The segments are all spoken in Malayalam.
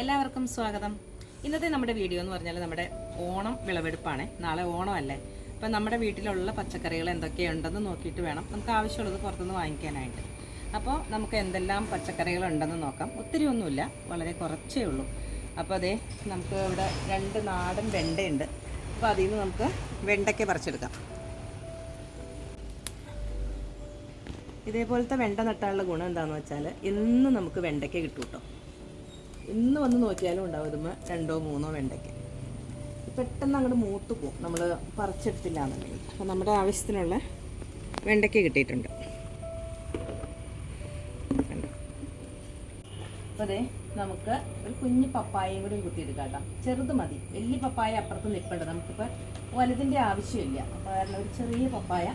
എല്ലാവർക്കും സ്വാഗതം. ഇന്നത്തെ നമ്മുടെ വീഡിയോ എന്ന് പറഞ്ഞാൽ നമ്മുടെ ഓണം വിളവെടുപ്പാണ്. നാളെ ഓണമല്ലേ? അപ്പം നമ്മുടെ വീട്ടിലുള്ള പച്ചക്കറികൾ എന്തൊക്കെയുണ്ടെന്ന് നോക്കിയിട്ട് വേണം നമുക്ക് ആവശ്യമുള്ളത് പുറത്തുനിന്ന് വാങ്ങിക്കാനായിട്ട്. അപ്പോൾ നമുക്ക് എന്തെല്ലാം പച്ചക്കറികൾ ഉണ്ടെന്ന് നോക്കാം. ഒത്തിരി ഒന്നുമില്ല വളരെ കുറച്ചേ ഉള്ളൂ. അപ്പോൾ അതേ നമുക്ക് ഇവിടെ രണ്ട് നാടൻ വെണ്ടയുണ്ട്. അപ്പോൾ അതിൽ നിന്ന് നമുക്ക് വെണ്ടയ്ക്ക പറിച്ചെടുക്കാം. ഇതേപോലത്തെ വെണ്ട നട്ടാനുള്ള ഗുണം എന്താണെന്ന് വെച്ചാൽ എന്നും നമുക്ക് വെണ്ടയ്ക്ക കിട്ടും കേട്ടോ ഇന്ന് വന്ന് നോക്കിയാലും ഉണ്ടാവും രണ്ടോ മൂന്നോ വെണ്ടയ്ക്ക. പെട്ടെന്ന് അങ്ങോട്ട് മൂത്ത് പോകും നമ്മൾ പറിച്ചെടുത്തില്ല എന്നുണ്ടെങ്കിൽ അപ്പോൾ നമ്മുടെ ആവശ്യത്തിനുള്ള വെണ്ടയ്ക്ക കിട്ടിയിട്ടുണ്ട്? അപ്പോൾ അതെ നമുക്ക് ഒരു കുഞ്ഞ് പപ്പായയും കൂടി കുത്തിയെടുക്കാം കേട്ടോ ചെറുത് മതി. വലിയ പപ്പായ അപ്പുറത്ത് നിൽപ്പുണ്ട്. നമുക്കിപ്പോൾ വലുതിന്റെ ആവശ്യമില്ല. അപ്പോൾ ഒരു ചെറിയ പപ്പായ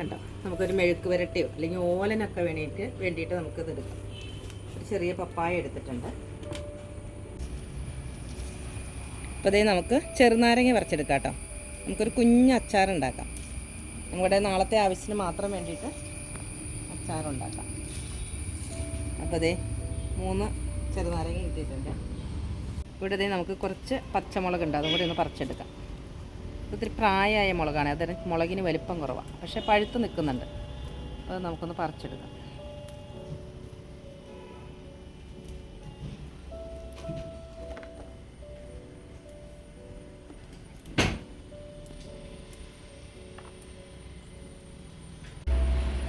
കണ്ടോ? നമുക്കൊരു മെഴുക്ക് വരട്ടിയോ അല്ലെങ്കിൽ ഓലനൊക്കെ വേണ്ടിയിട്ട് വേണ്ടിയിട്ട് നമുക്കിത് എടുക്കാം. ഒരു ചെറിയ പപ്പായ എടുത്തിട്ടുണ്ട്. അപ്പോൾ അതേ നമുക്ക് ചെറുനാരങ്ങ പറിച്ചെടുക്കാം കേട്ടോ നമുക്കൊരു കുഞ്ഞ് അച്ചാറുണ്ടാക്കാം. നമ്മുടെ നാളത്തെ ആവശ്യത്തിന് മാത്രം വേണ്ടിയിട്ട് അച്ചാറുണ്ടാക്കാം. അപ്പോൾ അതേ മൂന്ന് ചെറുനാരങ്ങ കിട്ടിയിട്ടുണ്ട്. ഇവിടെ നമുക്ക് കുറച്ച് പച്ചമുളക് ഉണ്ട് അതും കൂടി ഒന്ന് പറിച്ചെടുക്കാം. ഒത്തിരി പ്രായമായ മുളകാണ്. അതിന് മുളകിന് വലിപ്പം കുറവാണ് പക്ഷേ പഴുത്ത് നിൽക്കുന്നുണ്ട്. അത് നമുക്കൊന്ന് പറിച്ചെടുക്കാം.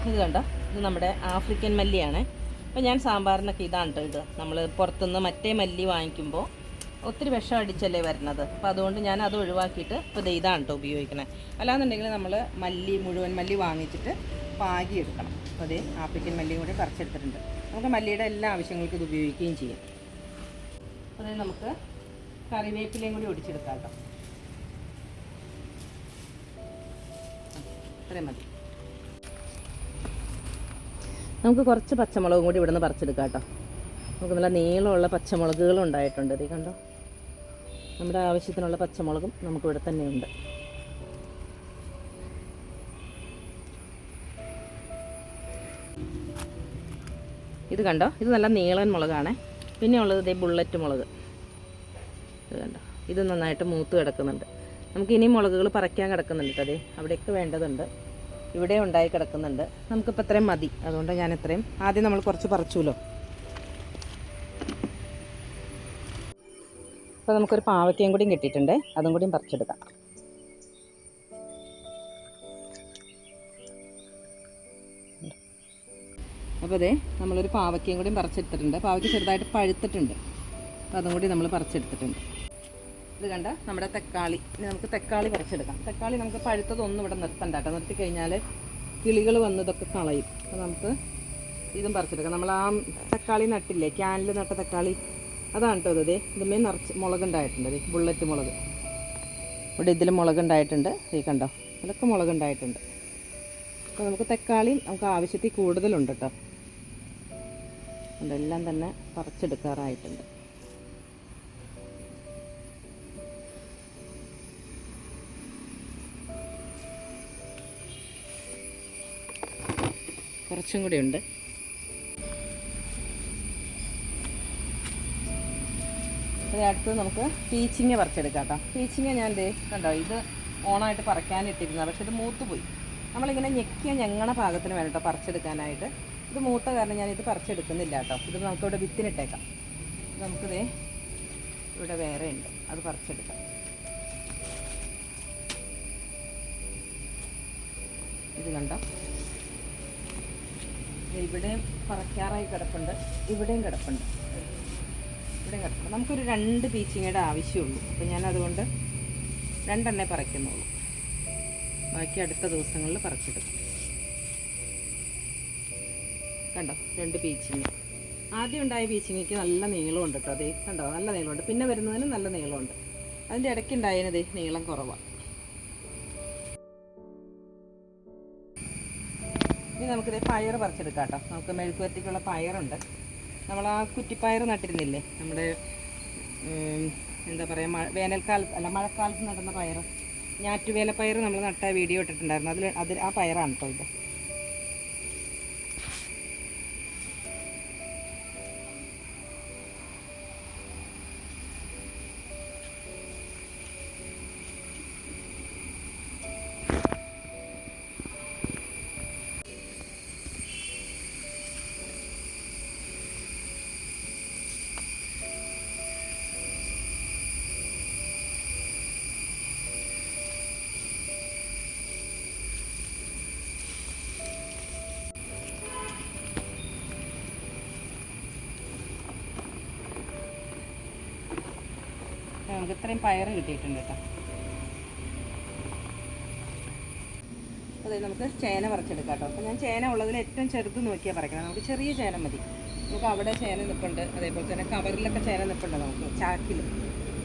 ഇത് കണ്ടോ? ഇത് നമ്മുടെ ആഫ്രിക്കൻ മല്ലിയാണ്. അപ്പോൾ ഞാൻ സാമ്പാറിനൊക്കെ ഇതാണ് കേട്ടോ ഇത്. നമ്മൾ പുറത്തുനിന്ന് മറ്റേ മല്ലി വാങ്ങിക്കുമ്പോൾ ഒത്തിരി വിഷം അടിച്ചല്ലേ വരുന്നത്? അപ്പോൾ അതുകൊണ്ട് ഞാൻ അത് ഒഴിവാക്കിയിട്ട് ഇപ്പോൾ ഇതാണ് കേട്ടോ ഉപയോഗിക്കണേ. അല്ലാന്നുണ്ടെങ്കിൽ നമ്മൾ മല്ലി മുഴുവൻ മല്ലി വാങ്ങിച്ചിട്ട് പാകി എടുക്കണം. അപ്പോൾ അതേ ആപ്പിക്കൻ മല്ലിയും കൂടി പറിച്ചെടുത്തിട്ടുണ്ട്. നമുക്ക് മല്ലിയുടെ എല്ലാ ആവശ്യങ്ങൾക്കും ഇത് ഉപയോഗിക്കുകയും ചെയ്യാം. അപ്പോൾ നമുക്ക് കറിവേപ്പിലയും കൂടി ഒടിച്ചെടുക്കാം കേട്ടോ ഇത്രയും മതി. നമുക്ക് കുറച്ച് പച്ചമുളകും കൂടി ഇവിടുന്ന് പറിച്ചെടുക്കാം കേട്ടോ നമുക്ക് നല്ല നീളമുള്ള പച്ചമുളകുകളുണ്ടായിട്ടുണ്ട് ഉണ്ടായിട്ടുണ്ട്. കണ്ടോ? നമ്മുടെ ആവശ്യത്തിനുള്ള പച്ചമുളകും നമുക്കിവിടെ തന്നെയുണ്ട്. ഇത് കണ്ടോ? ഇത് നല്ല നീളൻ മുളകാണ്. പിന്നെ ഉള്ളത് ഇതേ ബുള്ളറ്റ് മുളക്. ഇത് കണ്ടോ? ഇത് നന്നായിട്ട് മൂത്ത് കിടക്കുന്നുണ്ട്. നമുക്ക് ഇനിയും മുളകുകൾ പറിക്കാൻ കിടക്കുന്നുണ്ട് അതെ അവിടെയൊക്കെ വേണ്ടതുണ്ട്. ഇവിടെ ഉണ്ടായി കിടക്കുന്നുണ്ട്. നമുക്കിപ്പോൾ അത്രയും മതി. അതുകൊണ്ട് ഞാൻ ഇത്രയും ആദ്യം നമ്മൾ കുറച്ച് പറിച്ചുല്ലോ അപ്പോൾ നമുക്കൊരു പാവയ്ക്കയും കൂടിയും കിട്ടിയിട്ടുണ്ട്. അതും കൂടിയും പറിച്ചെടുക്കാം. അപ്പോൾ അതെ നമ്മളൊരു പാവയ്ക്കയും കൂടി പറിച്ചെടുത്തിട്ടുണ്ട്. പാവയ്ക്ക് ചെറുതായിട്ട് പഴുത്തിട്ടുണ്ട്. അപ്പോൾ അതും കൂടി നമ്മൾ പറിച്ചെടുത്തിട്ടുണ്ട്. ഇത് കണ്ട നമ്മുടെ തക്കാളി. ഇനി നമുക്ക് തക്കാളി പറിച്ചെടുക്കാം. തക്കാളി നമുക്ക് പഴുത്തതൊന്നും ഇവിടെ നിർത്തണ്ട കേട്ടോ. നിർത്തി കഴിഞ്ഞാൽ കിളികൾ വന്ന് ഇതൊക്കെ കളയും. അപ്പോൾ നമുക്ക് ഇതും പറിച്ചെടുക്കാം. നമ്മൾ ആ തക്കാളി നട്ടില്ലേ? ക്യാനിൽ നട്ട തക്കാളി. അതാണ് കേട്ടോ ഇത്. ഇതുമേ നിറച്ച് മുളകുണ്ടായിട്ടുണ്ട് അതെ ബുള്ളറ്റ് മുളക്. ഇവിടെ ഇതിൽ മുളകുണ്ടായിട്ടുണ്ട് ഈ കണ്ടോ? ഇതൊക്കെ മുളകുണ്ടായിട്ടുണ്ട് അപ്പോൾ നമുക്ക് തക്കാളി നമുക്ക് ആവശ്യത്തിൽ കൂടുതലുണ്ട് കേട്ടോ അതെല്ലാം തന്നെ പറിച്ചെടുക്കാറായിട്ടുണ്ട്. കുറച്ചും കൂടി ഉണ്ട്. ഇത് അടുത്ത് നമുക്ക് പീച്ചിങ്ങ പറിച്ചെടുക്കാം കേട്ടോ. പീച്ചിങ്ങ ഞാൻ ദേ കണ്ടോ ഇത് ഓണായിട്ട് പറിക്കാനിട്ടിരുന്ന പക്ഷെ ഇത് മൂത്ത് പോയി നമ്മളിങ്ങനെ ഞെക്കിയ ഞങ്ങളുടെ പാകത്തിന് വേണം കേട്ടോ പറിച്ചെടുക്കാനായിട്ട്. ഇത് മൂത്ത കാരണം ഞാൻ ഇത് പറിച്ചെടുക്കുന്നില്ല കേട്ടോ. ഇത് നമുക്കിവിടെ വിത്തിനിട്ടേക്കാം. നമുക്ക് നമുക്കിതേ ഇവിടെ വേറെ ഉണ്ട്. അത് പറിച്ചെടുക്കാം. ഇത് കണ്ടോ? ഇവിടെയും പറക്കാറായി കിടപ്പുണ്ട്. ഇവിടെയും കിടപ്പുണ്ട്. ഇവിടെയും കിടപ്പുണ്ട് നമുക്കൊരു രണ്ട് പീച്ചിങ്ങയുടെ ആവശ്യമുള്ളൂ. അപ്പോൾ ഞാൻ അതുകൊണ്ട് രണ്ടെണ്ണേ പറിക്കുന്നുള്ളൂ. ബാക്കി അടുത്ത ദിവസങ്ങളിൽ പറിച്ചിടും. കണ്ടോ? രണ്ട് പീച്ചിങ്ങ. ആദ്യം ഉണ്ടായ പീച്ചിങ്ങയ്ക്ക് നല്ല നീളമുണ്ട് കേട്ടോ അതേ കണ്ടോ? നല്ല നീളമുണ്ട്. പിന്നെ വരുന്നതിന് നല്ല നീളമുണ്ട്. അതിന്റെ ഇടയ്ക്ക് ഉണ്ടായതിനത് നീളം കുറവാണ് ഇനി നമുക്കിത് പയർ പറിച്ചെടുക്കാം കേട്ടോ നമുക്ക് മെഴുക്കുവരട്ടിക്കുള്ള പയറുണ്ട്. നമ്മൾ ആ കുറ്റിപ്പയർ നട്ടിരുന്നില്ലേ? നമ്മുടെ എന്താ പറയുക വേനൽക്കാലത്ത് അല്ല മഴക്കാലത്ത് നടുന്ന പയർ ഞാറ്റുവേല പയർ നമ്മൾ നട്ട വീഡിയോ ഇട്ടിട്ടുണ്ടായിരുന്നു. അതിൽ അതിൽ ആ പയറാണ് കേട്ടോ ഇത്. നമുക്ക് ഇത്രയും പയറ് കിട്ടിയിട്ടുണ്ട് കേട്ടോ. അതെ നമുക്ക് ചേന പറിച്ചെടുക്കാം കേട്ടോ. അപ്പോൾ ഞാൻ ചേന ഉള്ളതിൽ ഏറ്റവും ചെറുത് നോക്കിയാൽ പറിക്കണം. നമുക്ക് ചെറിയ ചേന മതി. നമുക്ക് അവിടെ ചേന നിൽപ്പുണ്ട് അതേപോലെ തന്നെ കവറിലൊക്കെ ചേന നിൽപ്പുണ്ട് നമുക്ക് ചാക്കിൽ.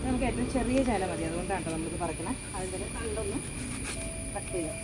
നമുക്ക് ഏറ്റവും ചെറിയ ചേന മതി. അതുകൊണ്ടാണ് കേട്ടോ നമുക്ക് പറിക്കണം. അതിന്റെ കണ്ടൊന്ന് കട്ട് ചെയ്യാം.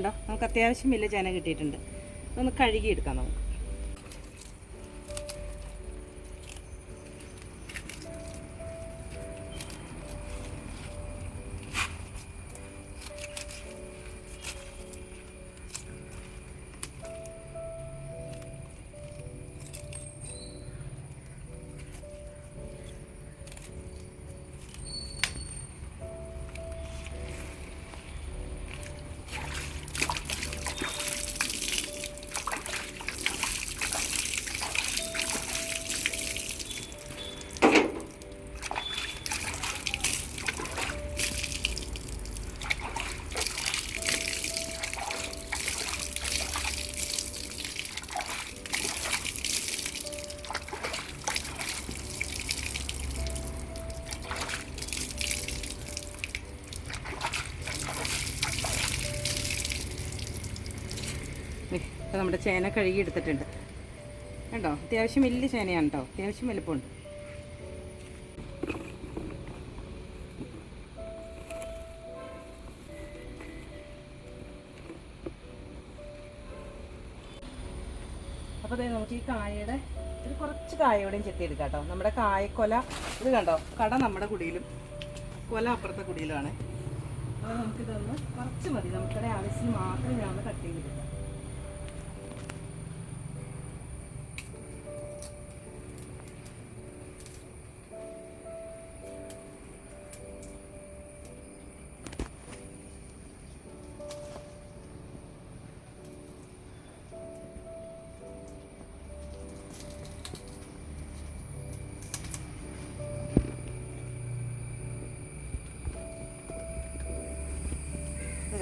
കണ്ടോ? നമുക്ക് അത്യാവശ്യം വലിയ ചേന കിട്ടിയിട്ടുണ്ട്. ഒന്ന് കഴുകിയെടുക്കാം നമുക്ക്. ഇപ്പോൾ നമ്മുടെ ചേന കഴുകി എടുത്തിട്ടുണ്ട് കേട്ടോ അത്യാവശ്യം വലിയ ചേനയാണ് കേട്ടോ അത്യാവശ്യം വലുപ്പമുണ്ട്. അപ്പോൾ അതെ നമുക്ക് ഈ കായയുടെ ഒരു കുറച്ച് കായയോടെയും ചെത്തിയെടുക്കാം കേട്ടോ നമ്മുടെ കായക്കൊല ഇത് കണ്ടോ? കട നമ്മുടെ കുടിയിലും കൊല അപ്പുറത്തെ കുടിയിലുമാണ്. അപ്പോൾ നമുക്കിതൊന്ന് കുറച്ച് മതി. നമുക്കിടെ ആവശ്യത്തിന് മാത്രം ഞാൻ കട്ട് ചെയ്തെടുക്കാം.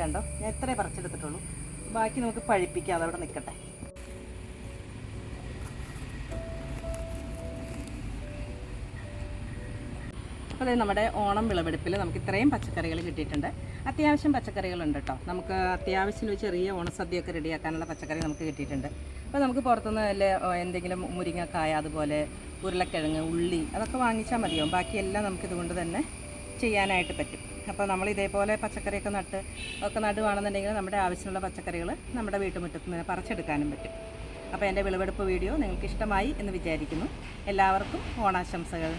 കണ്ടോ? ഞാൻ ഇത്രേ പറിച്ചെടുത്തിട്ടുള്ളൂ. ബാക്കി നമുക്ക് പഴിപ്പിക്കാം. അതവിടെ നിൽക്കട്ടെ അപ്പോൾ നമ്മുടെ ഓണം വിളവെടുപ്പിൽ നമുക്ക് ഇത്രയും പച്ചക്കറികൾ കിട്ടിയിട്ടുണ്ട്. അത്യാവശ്യം പച്ചക്കറികളുണ്ട് കേട്ടോ നമുക്ക് അത്യാവശ്യം ചെറിയ ഓണസദ്യയൊക്കെ റെഡിയാക്കാനുള്ള പച്ചക്കറി നമുക്ക് കിട്ടിയിട്ടുണ്ട്. അപ്പോൾ നമുക്ക് പുറത്തുനിന്ന് വല്ല എന്തെങ്കിലും മുരിങ്ങക്കായ അതുപോലെ ഉരുളക്കിഴങ്ങ് ഉള്ളി അതൊക്കെ വാങ്ങിച്ചാൽ മതിയാവും ബാക്കിയെല്ലാം നമുക്കിതുകൊണ്ട് തന്നെ ചെയ്യാനായിട്ട് പറ്റും. അപ്പോൾ നമ്മൾ ഇതേപോലെ പച്ചക്കറിയൊക്കെ നട്ട് ഒക്കെ നടുവാണെന്നുണ്ടെങ്കിൽ നമ്മുടെ ആവശ്യമുള്ള പച്ചക്കറികൾ നമ്മുടെ വീട്ടുമുറ്റത്ത് നിന്ന് പറിച്ചെടുക്കാനും പറ്റും. അപ്പോൾ എന്റെ വിളവെടുപ്പ് വീഡിയോ നിങ്ങൾക്ക് ഇഷ്ടമായി എന്ന് വിചാരിക്കുന്നു. എല്ലാവർക്കും ഓണാശംസകൾ.